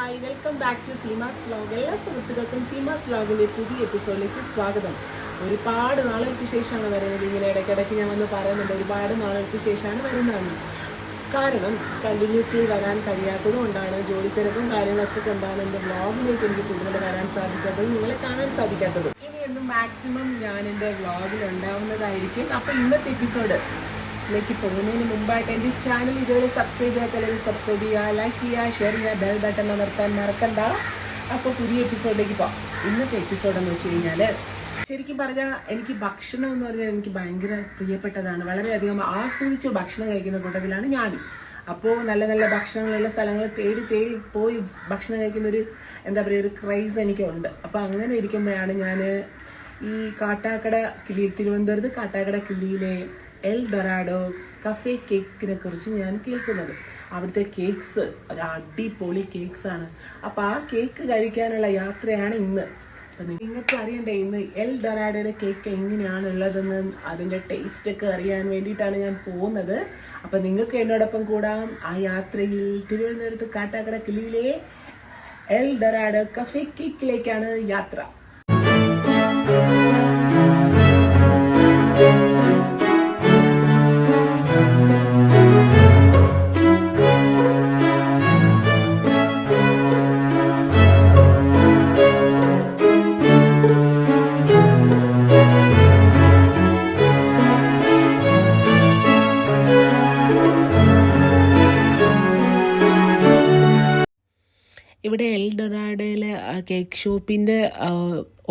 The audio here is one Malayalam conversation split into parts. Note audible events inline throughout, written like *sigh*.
Hi welcome back to Seema's vlog എല്ലാ സുഹൃത്തുക്കൾക്കും സീമാസ് വ്ലോഗിന്റെ പുതിയ എപ്പിസോഡിലേക്ക് സ്വാഗതം. ഒരുപാട് നാളുകൾക്ക് ശേഷമാണ് വരുന്നത്. ഇങ്ങനെ ഇടയ്ക്കിടയ്ക്ക് ഞാൻ വന്ന് പറയുന്നുണ്ട് ഒരുപാട് നാളുകൾക്ക് ശേഷമാണ് വരുന്നതെന്ന്. കാരണം കണ്ടിന്യൂസ്ലി വരാൻ കഴിയാത്തത് കൊണ്ടാണ് ജോലി തിരക്കും കാര്യങ്ങളൊക്കെ കൊണ്ടാണ് എന്റെ വ്ലോഗിലേക്ക് എനിക്ക് കൂടുതൽ വരാൻ സാധിക്കാത്തത് നിങ്ങളെ കാണാൻ സാധിക്കാത്തത്. ഇനി എന്നും മാക്സിമം ഞാൻ എന്റെ വ്ലോഗിൽ ഉണ്ടാവുന്നതായിരിക്കും. അപ്പോൾ ഇന്നത്തെ എപ്പിസോഡ് ിലേക്ക് പോകുന്നതിന് മുമ്പായിട്ട് എന്റെ ചാനൽ ഇതുവരെ സബ്സ്ക്രൈബ് ചെയ്യാത്തല്ലെങ്കിൽ സബ്സ്ക്രൈബ് ചെയ്യുക ലൈക്ക് ചെയ്യുക ഷെയർ ചെയ്യുക ബെൽ ബട്ടൺ അമർത്താൻ മറക്കണ്ട. അപ്പോൾ പുതിയ എപ്പിസോഡിലേക്ക് പോകാം. ഇന്നത്തെ എപ്പിസോഡ് എന്ന് വെച്ച് കഴിഞ്ഞാൽ ശരിക്കും പറഞ്ഞാൽ എനിക്ക് ഭക്ഷണം എന്ന് പറഞ്ഞാൽ എനിക്ക് ഭയങ്കര പ്രിയപ്പെട്ടതാണ്. വളരെയധികം ആസ്വദിച്ച് ഭക്ഷണം കഴിക്കുന്ന കൂട്ടത്തിലാണ് ഞാനും. അപ്പോൾ നല്ല നല്ല ഭക്ഷണങ്ങളുള്ള സ്ഥലങ്ങൾ തേടി തേടി പോയി ഭക്ഷണം കഴിക്കുന്ന ഒരു എന്താ പറയുക ഒരു ക്രൈസ് എനിക്കുണ്ട്. അപ്പോൾ അങ്ങനെ ഇരിക്കുമ്പോഴാണ് ഞാൻ ഈ കാട്ടാക്കട കിളിയിൽ തിരുവനന്തപുരത്ത് കാട്ടാക്കട കിളിയിലെ എൽ ഡൊറാഡോ കഫേ കേക്കിനെ കുറിച്ച് ഞാൻ കേൾക്കുന്നത്. അവിടുത്തെ കേക്ക്സ് ഒരു അടിപൊളി കേക്ക്സ് ആണ്. അപ്പോൾ ആ കേക്ക് കഴിക്കാനുള്ള യാത്രയാണ് ഇന്ന്. നിങ്ങൾക്ക് അറിയണ്ടേ ഇന്ന് എൽ ഡൊറാഡോയുടെ കേക്ക് എങ്ങനെയാണ് ഉള്ളതെന്ന് അതിന്റെ ടേസ്റ്റ് ഒക്കെ അറിയാൻ വേണ്ടിയിട്ടാണ് ഞാൻ പോകുന്നത്. അപ്പം നിങ്ങൾക്ക് എന്നോടൊപ്പം കൂടാം. ആ യാത്രയിൽ തിരുവനന്തപുരത്ത് കാട്ടാക്കട കിളിയിലെ എൽ ഡൊറാഡോ കഫേ കേക്കിലേക്കാണ് യാത്ര. ഷോപ്പിന്റെ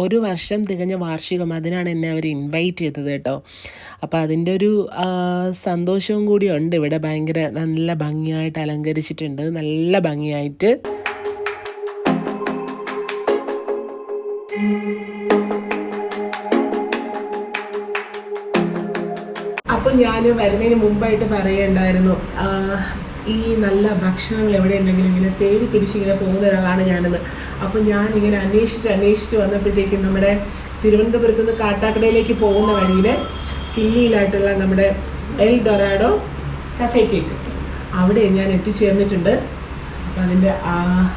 ഒരു വർഷം തികഞ്ഞ വാർഷികം. അതിനാണ് എന്നെ അവർ ഇൻവൈറ്റ് ചെയ്തത് കേട്ടോ. അപ്പോൾ അതിന്റെ ഒരു സന്തോഷവും കൂടി ഉണ്ട്. ഇവിടെ ഭയങ്കര നല്ല ഭംഗിയായിട്ട് അലങ്കരിച്ചിട്ടുണ്ട്. നല്ല ഭംഗിയായിട്ട്. അപ്പം ഞാൻ വരുന്നതിന് മുമ്പായിട്ട് പറയണ്ടായിരുന്നു. ഈ നല്ല ഭക്ഷണങ്ങൾ എവിടെ ഉണ്ടെങ്കിലും ഇങ്ങനെ തേടി പിടിച്ച് ഇങ്ങനെ പോകുന്ന ഒരാളാണ് ഞാനെന്ന്. അപ്പം ഞാൻ ഇങ്ങനെ അന്വേഷിച്ച് അന്വേഷിച്ച് വന്നപ്പോഴത്തേക്കും നമ്മുടെ തിരുവനന്തപുരത്ത് നിന്ന് കാട്ടാക്കടയിലേക്ക് പോകുന്ന വഴിയിൽ കിള്ളിയിലായിട്ടുള്ള നമ്മുടെ എൽ ഡൊറാഡോ കഫേ കേക്ക്. അവിടെ ഞാൻ എത്തിച്ചേർന്നിട്ടുണ്ട്. അപ്പം അതിന്റെ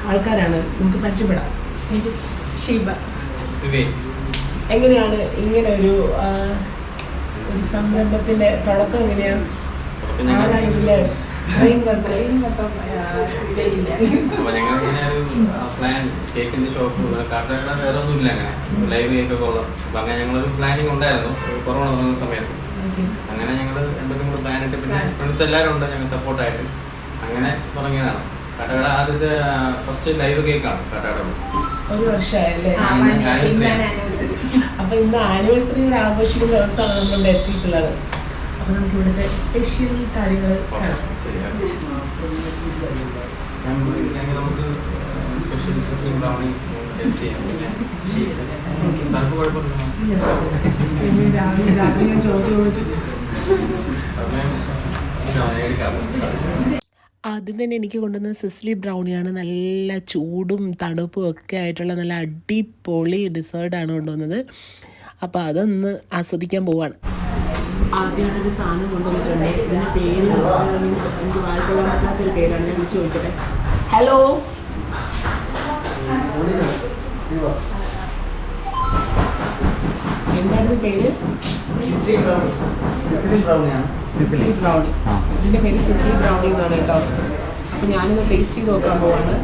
ആൾക്കാരാണ്. നമുക്ക് പരിചയപ്പെടാം. ഷീബ. എങ്ങനെയാണ് ഇങ്ങനെ ഒരു ഒരു സംരംഭത്തിന്റെ തുടക്കം എങ്ങനെയാണ് ആരാണ്? അപ്പൊ ഞങ്ങൾ ഇങ്ങനെ ഒരു പ്ലാൻ കേക്കിന്റെ ഷോപ്പ് കാട്ടയുടെ വേറെ ഒന്നും ഇല്ല അങ്ങനെ. ലൈവ് കേക്ക് ഒക്കെ ഉള്ളത് അപ്പൊ അങ്ങനെ ഞങ്ങളൊരു പ്ലാനിങ് ഉണ്ടായിരുന്നു. കൊറോണ തുടങ്ങുന്ന സമയത്ത്. അങ്ങനെ ഞങ്ങൾ രണ്ടുപേരും കൂടെ പ്ലാൻ ഇട്ട് പിന്നെ ഫ്രണ്ട്സ് എല്ലാവരും ഉണ്ട് ഞങ്ങൾ സപ്പോർട്ടായിട്ട് അങ്ങനെ തുടങ്ങിയതാണ്. കാട്ടയുടെ ആദ്യത്തെ ഫസ്റ്റ് ലൈവ് കേക്കാണ് കാട്ടയുടെ ഒരു വർഷമായല്ലേ. അപ്പൊ ഇന്ന് ആനിവേഴ്സറി ആഘോഷിക്കുന്ന ദിവസമാണ് നമ്മളിവിടെ എത്തിയിട്ടുള്ളത്. അപ്പൊ നമുക്ക് ഇവിടുത്തെ സ്പെഷ്യൽ കാര്യങ്ങൾ നമുക്ക് സ്പെഷ്യൽ രാവിലെ രാത്രി ഞാൻ ചോദിച്ചു ചോദിച്ചു. ആദ്യം തന്നെ എനിക്ക് കൊണ്ടുവന്ന സിസ്ലി ബ്രൗണിയാണ് നല്ല ചൂടും തണുപ്പും ഒക്കെ ആയിട്ടുള്ള നല്ല അടിപൊളി ഡിസേർട്ടാണ് കൊണ്ടുവന്നത്. അപ്പോൾ അതൊന്ന് ആസ്വദിക്കാൻ പോവാണ്. ആദ്യമായിട്ട് ഒരു സാധനം കൊണ്ടുവന്നിട്ടുണ്ട്. ഇതിന്റെ പേര് എനിക്ക് വായിക്കൊള്ളാൻ പറ്റാത്തൊരു പേരാണ്. ഞാൻ വിളിച്ചു ചോദിക്കട്ടെ. ഹലോ എന്തായിരുന്നു പേര്? Sizzly brownie. ഇതിന്റെ പേര് സിസിലി ബ്രൗണി എന്നാണ് കേട്ടോ. അപ്പൊ ഞാനിത് ടേസ്റ്റ് ചെയ്ത് നോക്കാൻ പോവാണ്.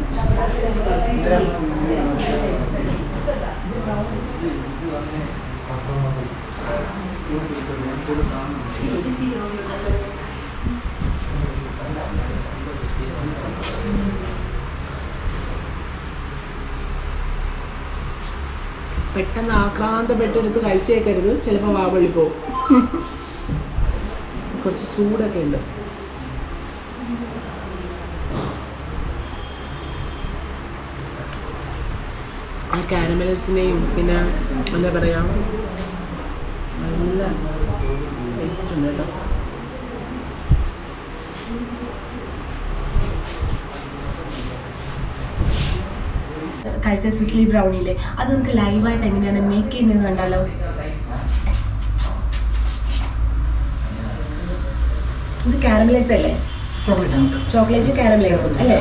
പെട്ടെന്ന് ആക്രാന്തപ്പെട്ടെടുത്ത് കഴിച്ചേക്കരുത്. ചിലപ്പോൾ വാവള്ളി പോകും കുറച്ച് ചൂടൊക്കെ ഉണ്ട്. ആ കാരമലസിനെയും പിന്നെ എന്താ പറയാ നല്ല ടേസ്റ്റ് ഉണ്ട് കേട്ടോ. കഴിച്ച സിസ്ലി ബ്രൗണിയില്ലേ? അത് നമുക്ക് ലൈവായിട്ട് എങ്ങനെയാണ് മേക്ക് ചെയ്യുന്നത് കണ്ടാലോ? ഇത് കാരമലൈസ് അല്ലേ? ചോക്ലേറ്റ് കാരമലൈസും അല്ലേ?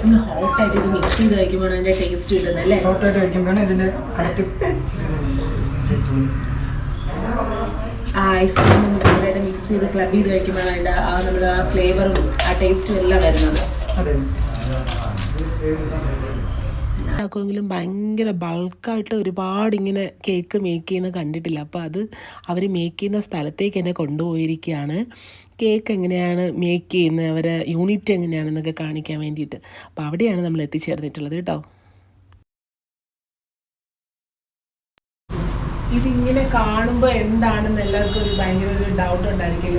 ചെയ്ത് കഴിക്കുമ്പോൾ അതിന്റെ ടേസ്റ്റ് കിട്ടുന്നത് അല്ലേ? ഹോട്ടായിട്ട് കഴിക്കുമ്പോഴാണ് ഇതിന്റെ കറക്റ്റ് ആ ഐസ്ക്രീം മിക്സ് ചെയ്ത് ക്ലബ് ചെയ്ത് കഴിക്കുമ്പോഴാണ് അതിന്റെ ആ നമ്മുടെ ആ ഫ്ലേവറും ആ ടേസ്റ്റും എല്ലാം വരുന്നത്. അതെ. ആക്കുമെങ്കിലും ഭയങ്കര ബൾക്കായിട്ട് ഒരുപാട് ഇങ്ങനെ കേക്ക് മേക്ക് ചെയ്യുന്നത് കണ്ടിട്ടില്ല. അപ്പോൾ അത് അവർ മേക്ക് ചെയ്യുന്ന സ്ഥലത്തേക്ക് എന്നെ കൊണ്ടുപോയിരിക്കുകയാണ്. കേക്ക് എങ്ങനെയാണ് മേക്ക് ചെയ്യുന്നത്? അവരെ യൂണിറ്റ് എങ്ങനെയാണെന്നൊക്കെ കാണിക്കാൻ വേണ്ടിയിട്ട്. അപ്പോൾ അവിടെയാണ് നമ്മൾ എത്തിച്ചേർന്നിട്ടുള്ളത് കേട്ടോ. ഇതിങ്ങനെ കാണുമ്പോൾ എന്താണെന്ന് എല്ലാവർക്കും ഒരു ഭയങ്കര ഒരു ഡൗട്ട് ഉണ്ടായിരിക്കും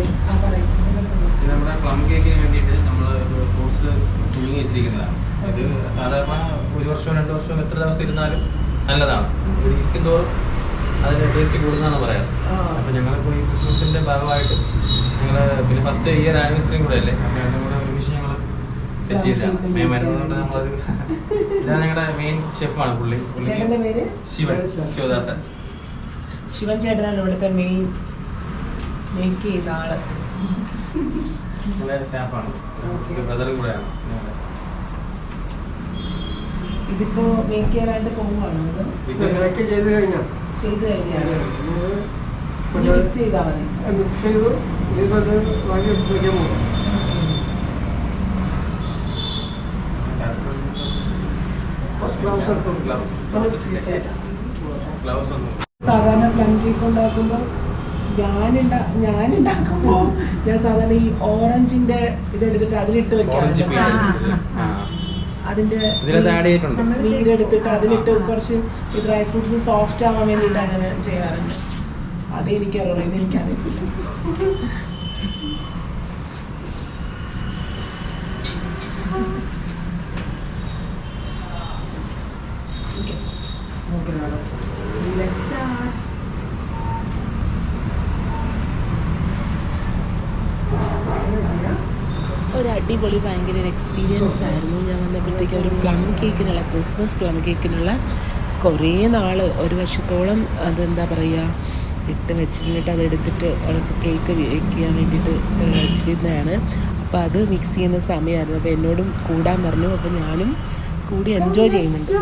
നമ്മുടെ പ്ലം കേക്കിന് വേണ്ടിയിട്ട് നമ്മൾ ഫ്രൂട്ട്സ് പുഴുങ്ങി വെച്ചിരിക്കുന്നതാണ്. ഇത് സാധാരണ ഒരു വർഷവും രണ്ട് വർഷവും എത്ര ദിവസം ഇരുന്നാലും നല്ലതാണ്. ഇരിക്കും തോറും അതിന് ടേസ്റ്റ് കൂടുന്നതാണ് പറയാം. അപ്പൊ അപ്പോൾ ഞങ്ങളിപ്പോൾ ഈ ക്രിസ്മസിന്റെ ഭാഗമായിട്ട് ഞങ്ങൾ പിന്നെ ഫസ്റ്റ് ഇയർ ആനിവേഴ്സറിയും കൂടെ അല്ലേ അപ്പൊ രണ്ടും കൂടെ ഒരുമിച്ച് ഞങ്ങൾ സെറ്റ് ചെയ്തതാണ്. മെയ് മരുന്നുകൊണ്ട് നമ്മളത് ഇതാണ് ഞങ്ങളുടെ മെയിൻ ഷെഫാണ് പുള്ളി. ശിവൻ. ശിവദാസൻ. ശിവൻ ചേട്ടനാണ് ഇവിടുത്തെ മെയിൻ മേക്ക് ചെയ്ത ആൾ. സ്റ്റാഫാണ് ബ്രദറും കൂടെയാണ്. ഞങ്ങളുടെ. ഇതിപ്പോ മേക്ക് ചെയ്യാനായിട്ട് പോവുകയാണോ. ഇത് ഇത് ഇതൊക്കെ ചെയ്ത് കഴിഞ്ഞാൽ ചെയ്ത് കഴിഞ്ഞാണ് മിക്സ് ചെയ്താൽ മതി. മിക്സ് ചെയ്തു. ഇനിയിപ്പോൾ അത് വാങ്ങി വയ്ക്കാൻ പോകും ഗ്ലൗസ് എടുക്കും ഗ്ലൗസ് ഗ്ലൗസ് ഒന്നും സാധാരണ പ്ലം കേക്ക് ഉണ്ടാക്കുമ്പോൾ ഞാനുണ്ടാ ഞാനുണ്ടാക്കുമ്പോൾ ഞാൻ സാധാരണ ഈ ഓറഞ്ചിന്റെ ഇതെടുത്തിട്ട് അതിലിട്ട് ഓറഞ്ച് വെക്കാറുണ്ട് ആ. അതിന്റെ നീരെടുത്തിട്ട് അതിലിട്ട് കുറച്ച് ഡ്രൈ ഫ്രൂട്ട്സ് സോഫ്റ്റ് ആവാൻ വേണ്ടിയിട്ട് അങ്ങനെ ചെയ്യാറുണ്ട്. അത് എനിക്കറിയുള്ളൂ ഇത് എനിക്കറിയത്തില്ല Okay. Let's start. എന്നാ ചെയ്യാം? ഒരു അടിപൊളി ഭയങ്കര ഒരു എക്സ്പീരിയൻസ് ആയിരുന്നു. ഞാൻ വന്നപ്പോഴത്തേക്ക് ഒരു പ്ലം കേക്കിനുള്ള ക്രിസ്മസ് പ്ലം കേക്കിനുള്ള കുറേ നാൾ ഒരു വർഷത്തോളം അതെന്താ പറയുക ഇട്ട് വെച്ചിരുന്നിട്ട് അതെടുത്തിട്ട് അവൾക്ക് കേക്ക് വയ്ക്കാൻ വേണ്ടിയിട്ട് വെച്ചിരുന്നതാണ്. അപ്പോൾ അത് മിക്സ് ചെയ്യുന്ന സമയമായിരുന്നു അപ്പോൾ എന്നോടും കൂടാൻ പറഞ്ഞു. അപ്പോൾ ഞാനും കൂടി എൻജോയ് ചെയ്യുന്നുണ്ട്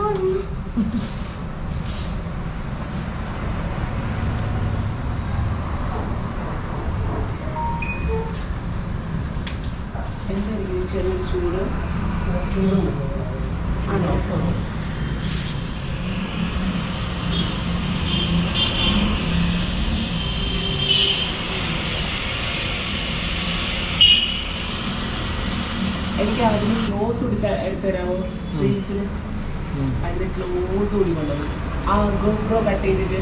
എന്തായിരിക്കും ചെറിയൊരു ചൂട് ആണോ എനിക്ക് അതിന് ക്ലോസ് കൊടുത്ത എടുത്തരാമോ ഫ്രീസിന് അതിന് ക്ലോസ് കൂടി കൊണ്ടുവന്നു ആ ഗോപ്രോ കട്ട് ചെയ്തിട്ട്.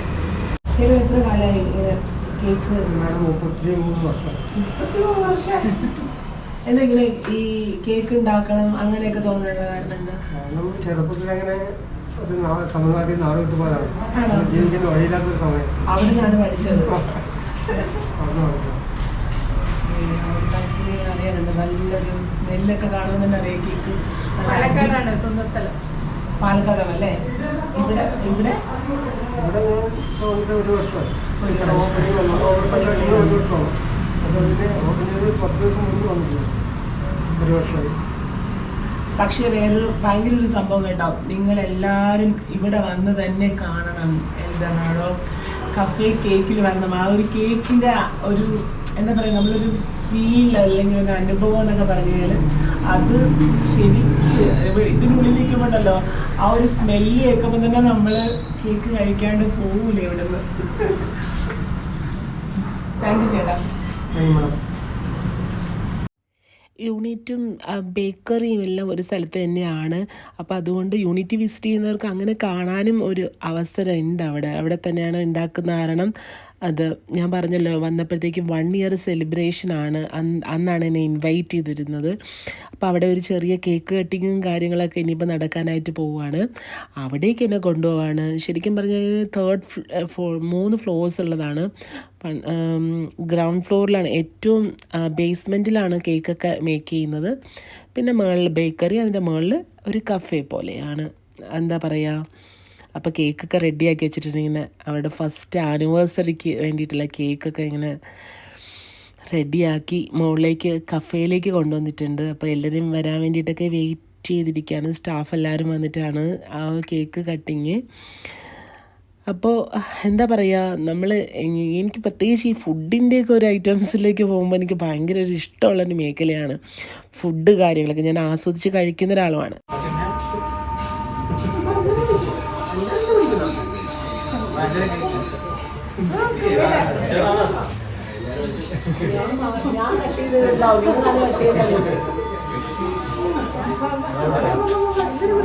ചേട്ടൻ എത്ര കാലമായി ഇങ്ങനെ കേക്ക് മാഡം മുപ്പത്തി മൂന്ന് വർഷം. മുപ്പത്തിമൂന്ന് വർഷം. എന്തെങ്കിലും ഈ കേക്ക് ഉണ്ടാക്കണം അങ്ങനെയൊക്കെ തോന്നാനുള്ള കാരണം എന്താ? കാരണം ചെറുപ്പത്തിൽ അങ്ങനെ ഒരു തമിഴ്നാട്ടിൽ നാട് വിട്ടു പോയതാണ്? ജീവിക്കാൻ വഴിയില്ലാത്തൊരു സമയം. അവിടെ നിന്നാണ് പഠിച്ചത്. അറിയാനുണ്ട് നല്ലൊരു സ്മെല്ലൊക്കെ കാണുമ്പോൾ തന്നെ അറിയാം കേക്ക് പാലക്കാടാണ് സ്വന്തം സ്ഥലം. പാലക്കാടാണല്ലേ ഇവിടെ ഇവിടെ? ഇവിടെ ഒരു വർഷമായി. ഒരു വർഷം. വന്നിട്ടുണ്ട് ഒരു വർഷമായി. പക്ഷേ വേറൊരു ഭയങ്കര ഒരു സംഭവം കേട്ടോ നിങ്ങൾ എല്ലാരും ഇവിടെ വന്ന് തന്നെ കാണണം എന്താണോ കഫേ കേക്കിൽ വരണം. ആ ഒരു കേക്കിന്റെ ഒരു എന്താ പറയുക നമ്മളൊരു ഫീൽ അല്ലെങ്കിൽ ഒരു അനുഭവം എന്നൊക്കെ പറഞ്ഞു കഴിഞ്ഞാൽ അത് ശരിക്ക് ഇതിനുള്ളിലിരിക്കുമ്പോണ്ടല്ലോ ആ ഒരു സ്മെല്ല് കേൾക്കുമ്പോൾ തന്നെ നമ്മൾ കേക്ക് കഴിക്കാണ്ട് പോകൂലേ ഇവിടെ നിന്ന് താങ്ക് യു ചേട്ടാ. താങ്ക് യു മാഡം യൂണിറ്റും ബേക്കറിയും എല്ലാം ഒരു സ്ഥലത്ത് തന്നെയാണ്. അപ്പോൾ അതുകൊണ്ട് യൂണിറ്റ് വിസിറ്റ് ചെയ്യുന്നവർക്ക് അങ്ങനെ കാണാനും ഒരു അവസരം ഉണ്ട് അവിടെ. അവിടെ തന്നെയാണ് ഉണ്ടാക്കുന്ന കാരണം. അത് ഞാൻ പറഞ്ഞല്ലോ വന്നപ്പോഴത്തേക്കും വൺ ഇയർ അന്ന് അന്നാണ് എന്നെ ഇൻവൈറ്റ് ചെയ്തിരുന്നത്. അപ്പോൾ അവിടെ ഒരു ചെറിയ കേക്ക് കട്ടിങ്ങും കാര്യങ്ങളൊക്കെ ഇനിയിപ്പോൾ നടക്കാനായിട്ട് പോവുകയാണ്. അവിടേക്ക് എന്നെ കൊണ്ടുപോവാണ്. ശരിക്കും പറഞ്ഞാൽ തേർഡ് ഫ്ലോ മൂന്ന് ഫ്ലോഴ്സ് ഉള്ളതാണ്. ഗ്രൗണ്ട് ഫ്ലോറിലാണ് ഏറ്റവും ബേസ്മെന്റിലാണ് കേക്കൊക്കെ മേക്ക് ചെയ്യുന്നത്. പിന്നെ മുകളിൽ ബേക്കറി അതിന്റെ മുകളിൽ ഒരു കഫേ പോലെയാണ്. എന്താ പറയുക അപ്പോൾ കേക്കൊക്കെ റെഡിയാക്കി വെച്ചിട്ടുണ്ട് ഇങ്ങനെ അവരുടെ ഫസ്റ്റ് ആനിവേഴ്സറിക്ക് വേണ്ടിയിട്ടുള്ള കേക്കൊക്കെ ഇങ്ങനെ റെഡിയാക്കി മുകളിലേക്ക് കഫേയിലേക്ക് കൊണ്ടുവന്നിട്ടുണ്ട്. അപ്പോൾ എല്ലാവരും വരാൻ വേണ്ടിയിട്ടൊക്കെ വെയിറ്റ് ചെയ്തിരിക്കുകയാണ്. സ്റ്റാഫ് എല്ലാവരും വന്നിട്ടാണ് ആ കേക്ക് കട്ടിങ് അപ്പോൾ എന്താ പറയുക നമ്മൾ എനിക്ക് പ്രത്യേകിച്ച് ഈ ഫുഡിന്റെയൊക്കെ ഒരു ഐറ്റംസിലേക്ക് പോകുമ്പോൾ എനിക്ക് ഭയങ്കര ഒരു ഇഷ്ടമുള്ള ഒരു മേഖലയാണ് ഫുഡ് കാര്യങ്ങളൊക്കെ. ഞാൻ ആസ്വദിച്ച് കഴിക്കുന്ന ഒരാളുമാണ്. ഞാൻ കട്ട് 아니, 아니,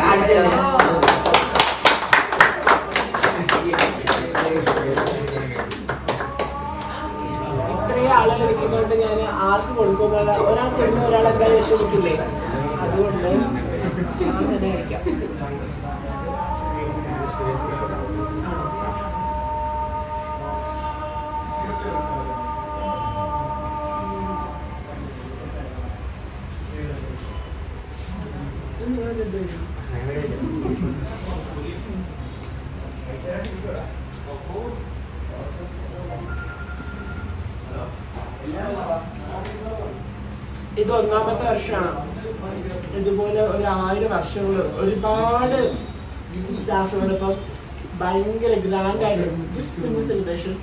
아니, 아니, ഇരിക്കുന്നതുകൊണ്ട് ഞാൻ ആർക്ക് കൊടുക്കുന്ന ഒരാൾക്ക് എണ്ണ ഒരാൾ എന്തായാലും വിഷമിക്കില്ലേ? അതുകൊണ്ട് ഞാൻ തന്നെ? ഇത് ഒന്നാമത്തെ വർഷമാണ്. ഇതുപോലെ ഒരു ആയിരം വർഷങ്ങൾ ഒരുപാട് സ്റ്റാഫുകളിപ്പം ഭയങ്കര ഗ്രാൻഡ് ആയിട്ട് സെലിബ്രേഷൻ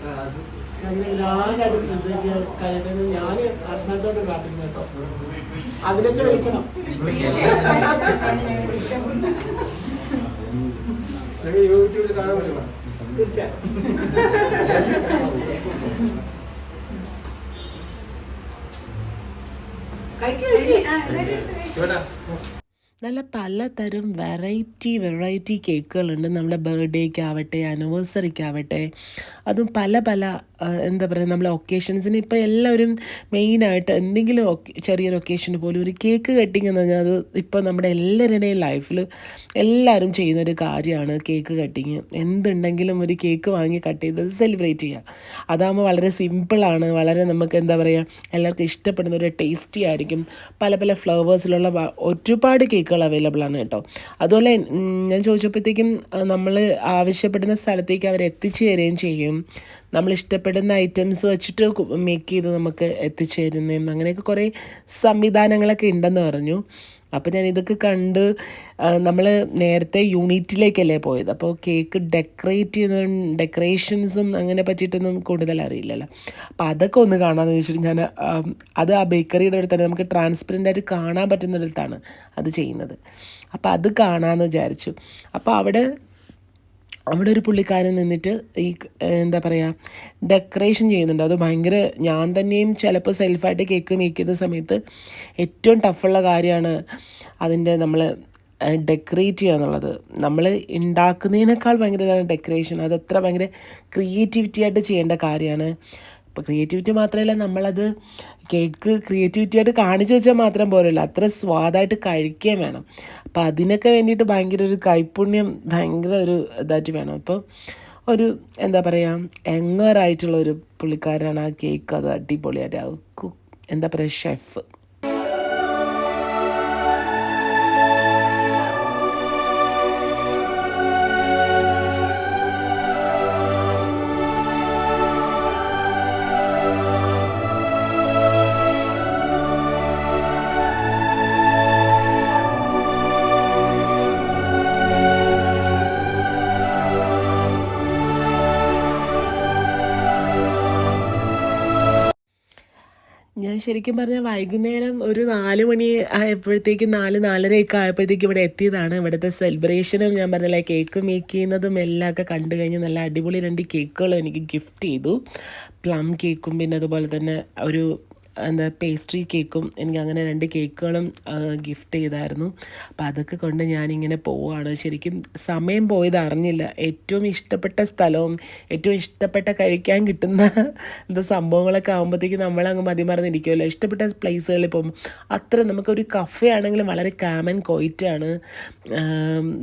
ഭയങ്കര ഗ്രാൻഡ് ആയിട്ട് സെലിബ്രേറ്റ് ചെയ്യാൻ കഴിയുന്നത് ഞാൻ അർത്ഥത്തോട്ട് കാട്ടുന്നു കേട്ടോ. അതിലൊക്കെ വിളിക്കണം. യൂട്യൂബിൽ കാണാൻ പറ്റുമോ? തീർച്ചയായും. *laughs* നല്ല പലതരം വെറൈറ്റി വെറൈറ്റി കേക്കുകളുണ്ട് നമ്മുടെ ബർത്ത്ഡേക്ക് ആവട്ടെ ആനിവേഴ്സറിക്കാവട്ടെ അതും പല പല എന്താ പറയുക നമ്മളെ ഒക്കേഷൻസിന് ഇപ്പോൾ എല്ലാവരും മെയിനായിട്ട് എന്തെങ്കിലും ചെറിയൊരു ഒക്കേഷന് പോലും ഒരു കേക്ക് കട്ടിങ് എന്ന് പറഞ്ഞാൽ അത് ഇപ്പോൾ നമ്മുടെ എല്ലാവരുടെയും ലൈഫിൽ എല്ലാവരും ചെയ്യുന്നൊരു കാര്യമാണ് കേക്ക് കട്ടിങ് എന്തുണ്ടെങ്കിലും ഒരു കേക്ക് വാങ്ങി കട്ട് ചെയ്ത് സെലിബ്രേറ്റ് ചെയ്യുക അതാകുമ്പോൾ വളരെ സിമ്പിളാണ് വളരെ നമുക്ക് എന്താ പറയുക എല്ലാവർക്കും ഇഷ്ടപ്പെടുന്ന ഒരു ടേസ്റ്റി ആയിരിക്കും. പല പല ഫ്ലേവേഴ്സിലുള്ള ഒരുപാട് കേക്കുകൾ അവൈലബിൾ ആണ് കേട്ടോ. അതുപോലെ ഞാൻ ചോദിച്ചപ്പോഴത്തേക്കും നമ്മൾ ആവശ്യപ്പെടുന്ന സ്ഥലത്തേക്ക് അവർ എത്തിച്ചു തരികയും ചെയ്യും. നമ്മൾ ഇഷ്ടപ്പെടുന്ന ഐറ്റംസ് വെച്ചിട്ട് മേക്ക് ചെയ്ത് നമുക്ക് എത്തിച്ചേരുന്നതും അങ്ങനെയൊക്കെ കുറേ സംവിധാനങ്ങളൊക്കെ ഉണ്ടെന്ന് പറഞ്ഞു. അപ്പോൾ ഞാൻ ഇതൊക്കെ കണ്ട് നമ്മൾ നേരത്തെ യൂണിറ്റിലേക്കല്ലേ പോയത്. അപ്പോൾ കേക്ക് ഡെക്കറേറ്റ് ചെയ്യുന്ന ഡെക്കറേഷൻസും അങ്ങനെ പറ്റിയിട്ടൊന്നും കൂടുതൽ അറിയില്ലല്ലോ. അപ്പോൾ അതൊക്കെ ഒന്ന് കാണാമെന്ന് വെച്ചിട്ട് ഞാൻ അത് ആ ബേക്കറിയുടെ അടുത്ത് തന്നെ നമുക്ക് ട്രാൻസ്പെറന്റ് ആയിട്ട് കാണാൻ പറ്റുന്നിടത്താണ് അത് ചെയ്യുന്നത്. അപ്പോൾ അത് കാണാമെന്ന് വിചാരിച്ചു. അപ്പോൾ അവിടെ അവിടെ ഒരു പുള്ളിക്കാരൻ നിന്നിട്ട് ഈ എന്താ പറയുക ഡെക്കറേഷൻ ചെയ്യുന്നുണ്ട്. അത് ഭയങ്കര ഞാൻ തന്നെയും ചിലപ്പോൾ സെൽഫായിട്ട് കേക്ക് മേക്കുന്ന സമയത്ത് ഏറ്റവും ടഫുള്ള കാര്യമാണ് അതിന്റെ നമ്മൾ ഡെക്കറേറ്റ് ചെയ്യുക എന്നുള്ളത്. നമ്മൾ ഉണ്ടാക്കുന്നതിനേക്കാൾ ഭയങ്കര ഇതാണ് ഡെക്കറേഷൻ അത് എത്ര ഭയങ്കര ക്രിയേറ്റിവിറ്റി ആയിട്ട് ചെയ്യേണ്ട കാര്യമാണ്. ഇപ്പോൾ ക്രിയേറ്റിവിറ്റി മാത്രമല്ല നമ്മളത് കേക്ക് ക്രിയേറ്റിവിറ്റി ആയിട്ട് കാണിച്ചു വെച്ചാൽ മാത്രം പോരല്ലോ. അത്ര സ്വാദായിട്ട് കഴിക്കുകയും വേണം. അപ്പോൾ അതിനൊക്കെ വേണ്ടിയിട്ട് ഭയങ്കര ഒരു കൈപ്പുണ്യം ഭയങ്കര ഒരു ഇതായിട്ട് വേണം. അപ്പോൾ ഒരു എന്താ പറയുക എങ്ങറായിട്ടുള്ള ഒരു പുള്ളിക്കാരനാണ് ആ കേക്ക് അത് അടിപൊളിയായിട്ട് ആ എന്താ പറയുക ഷെഫ് ഞാൻ ശരിക്കും പറഞ്ഞാൽ വൈകുന്നേരം ഒരു നാല് മണി ആയപ്പോഴത്തേക്കും നാല് നാലരയൊക്കെ ആയപ്പോഴത്തേക്കും ഇവിടെ എത്തിയതാണ്. ഇവിടുത്തെ സെലിബ്രേഷനും ഞാൻ പറഞ്ഞില്ല കേക്ക് മേക്ക് ചെയ്യുന്നതും എല്ലാം ഒക്കെ കണ്ടു കഴിഞ്ഞ് നല്ല അടിപൊളി രണ്ട് കേക്കുകൾ എനിക്ക് ഗിഫ്റ്റ് ചെയ്തു. പ്ലം കേക്കും പിന്നെ അതുപോലെ തന്നെ ഒരു എന്താ പേസ്ട്രി കേക്കും എനിക്ക് അങ്ങനെ രണ്ട് കേക്കുകളും ഗിഫ്റ്റ് ചെയ്തായിരുന്നു. അപ്പം അതൊക്കെ കൊണ്ട് ഞാനിങ്ങനെ പോവുകയാണ് ശരിക്കും സമയം പോയത് അറിഞ്ഞില്ല. ഏറ്റവും ഇഷ്ടപ്പെട്ട സ്ഥലവും ഏറ്റവും ഇഷ്ടപ്പെട്ട കഴിക്കാൻ കിട്ടുന്ന എന്താ സംഭവങ്ങളൊക്കെ ആകുമ്പോഴത്തേക്ക് നമ്മളങ്ങ് മതിമറന്നിരിക്കുമല്ലോ ഇഷ്ടപ്പെട്ട പ്ലേസുകളിൽ പോകും അത്ര നമുക്കൊരു കഫേ ആണെങ്കിലും വളരെ കാമൻ കോയിറ്റാണ്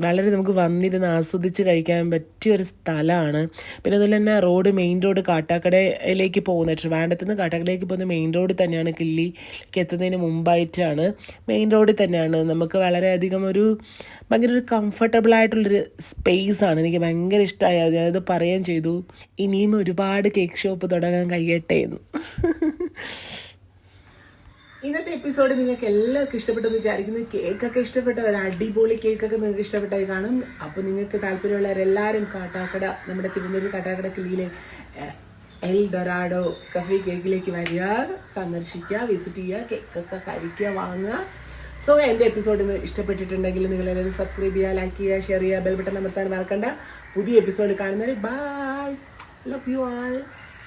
വളരെ നമുക്ക് വന്നിരുന്ന് ആസ്വദിച്ച് കഴിക്കാൻ പറ്റിയ ഒരു സ്ഥലമാണ്. പിന്നെ അതുപോലെ തന്നെ റോഡ് മെയിൻ റോഡ് കാട്ടാക്കടയിലേക്ക് പോകുന്ന ട്രിവാൻഡത്ത് നിന്ന് കാട്ടാക്കടയിലേക്ക് പോകുന്ന മെയിൻ റോഡ് തന്നെയാണ് കിള്ളിക്ക് എത്തുന്നതിന് മുമ്പായിട്ടാണ്. മെയിൻ റോഡിൽ തന്നെയാണ്. നമുക്ക് വളരെയധികം ഒരു ഭയങ്കര ഒരു കംഫർട്ടബിൾ ആയിട്ടുള്ളൊരു സ്പേസ് ആണ്. എനിക്ക് ഭയങ്കര ഇഷ്ടമായി അതായത് പറയുകയും ചെയ്തു ഇനിയും ഒരുപാട് കേക്ക് ഷോപ്പ് തുടങ്ങാൻ കഴിയട്ടെ എന്ന്. ഇന്നത്തെ എപ്പിസോഡ് നിങ്ങൾക്ക് എല്ലാവർക്കും ഇഷ്ടപ്പെട്ടെന്ന് വിചാരിക്കുന്നു. കേക്കൊക്കെ ഇഷ്ടപ്പെട്ടവർ അടിപൊളി കേക്കൊക്കെ നിങ്ങൾക്ക് ഇഷ്ടപ്പെട്ടായി കാണും. അപ്പോൾ നിങ്ങൾക്ക് താല്പര്യമുള്ളവരെല്ലാവരും കാട്ടാക്കട നമ്മുടെ തിരുവനന്തപുരം കാട്ടാക്കട കിളിയിലെ എൽ ഡൊറാഡോ കഫേ കേക്കിലേക്ക് വരിക സന്ദർശിക്കുക വിസിറ്റ് ചെയ്യുക കേക്കൊക്കെ കഴിക്കുക വാങ്ങുക. സോ എന്റെ എപ്പിസോഡ് ഇന്ന് ഇഷ്ടപ്പെട്ടിട്ടുണ്ടെങ്കിൽ നിങ്ങൾ എല്ലാവരും സബ്സ്ക്രൈബ് ചെയ്യുക ലൈക്ക് ചെയ്യുക ഷെയർ ചെയ്യുക ബെൽ ബട്ടൺ അമർത്താൻ മറക്കണ്ട. പുതിയ എപ്പിസോഡ് കാണുന്നവർ ബൈ ലവ് യു ആൾ